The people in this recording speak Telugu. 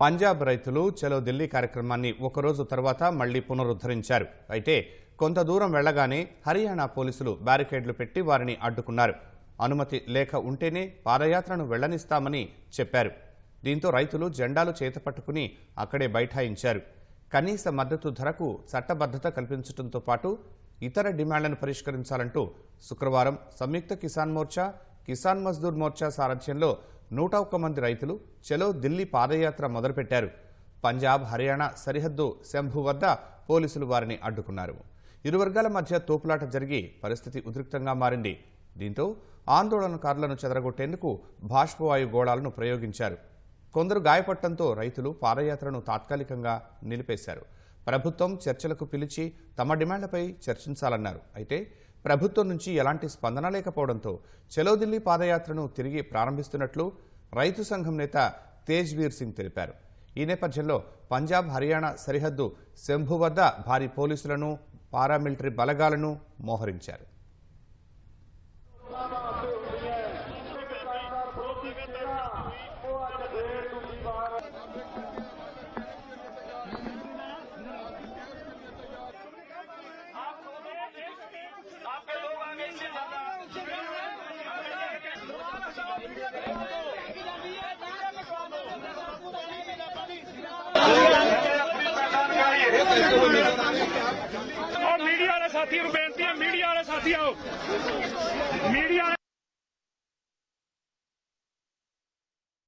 పంజాబ్ రైతులు చలో ఢిల్లీ కార్యక్రమాన్ని ఒకరోజు తర్వాత మళ్ళీ పునరుద్ధరించారు. అయితే కొంత దూరం వెళ్ళగానే హర్యానా పోలీసులు బ్యారికేడ్లు పెట్టి వారిని అడ్డుకున్నారు. అనుమతి లేక ఉంటేనే పాదయాత్రను వెళ్ళనిస్తామని చెప్పారు. దీంతో రైతులు జెండాలు చేతపట్టుకుని అక్కడే బైఠాయించారు. కనీస మద్దతు ధరకు చట్టబద్ధత కల్పించడంతో పాటు ఇతర డిమాండ్లను పరిష్కరించాలంటూ శుక్రవారం సంయుక్త కిసాన్ మోర్చా కిసాన్ మజ్దూర్ మోర్చా సారథ్యంలో నూట ఒక్క మంది రైతులు చలో ఢిల్లీ పాదయాత్ర మొదలుపెట్టారు. పంజాబ్ హర్యానా సరిహద్దు శంభు వద్ద పోలీసులు వారిని అడ్డుకున్నారు. ఇరు వర్గాల మధ్య తోపులాట జరిగి పరిస్థితి ఉద్రిక్తంగా మారింది. దీంతో ఆందోళనకారులను చెదరగొట్టేందుకు బాష్పవాయు గోళాలను ప్రయోగించారు. కొందరు గాయపడటంతో రైతులు పాదయాత్రను తాత్కాలికంగా నిలిపేశారు. ప్రభుత్వం చర్చలకు పిలిచి తమ డిమాండ్లపై చర్చించాలన్నారు. అయితే ప్రభుత్వం నుంచి ఎలాంటి స్పందన లేకపోవడంతో చలో ఢిల్లీ పాదయాత్రను తిరిగి ప్రారంభిస్తున్నట్లు రైతు సంఘం నేత తేజ్వీర్ సింగ్ తెలిపారు. ఈ నేపథ్యంలో పంజాబ్ హర్యానా సరిహద్దు శంభు వద్ద భారీ పోలీసులను పారామిలిటరీ బలగాలను మోహరించారు. ਔਰ ਮੀਡੀਆ ਵਾਲੇ ਸਾਥੀਆਂ ਨੂੰ ਬੇਨਤੀ ਹੈ ਮੀਡੀਆ ਵਾਲੇ ਸਾਥੀ ਆਓ। ਮੀਡੀਆ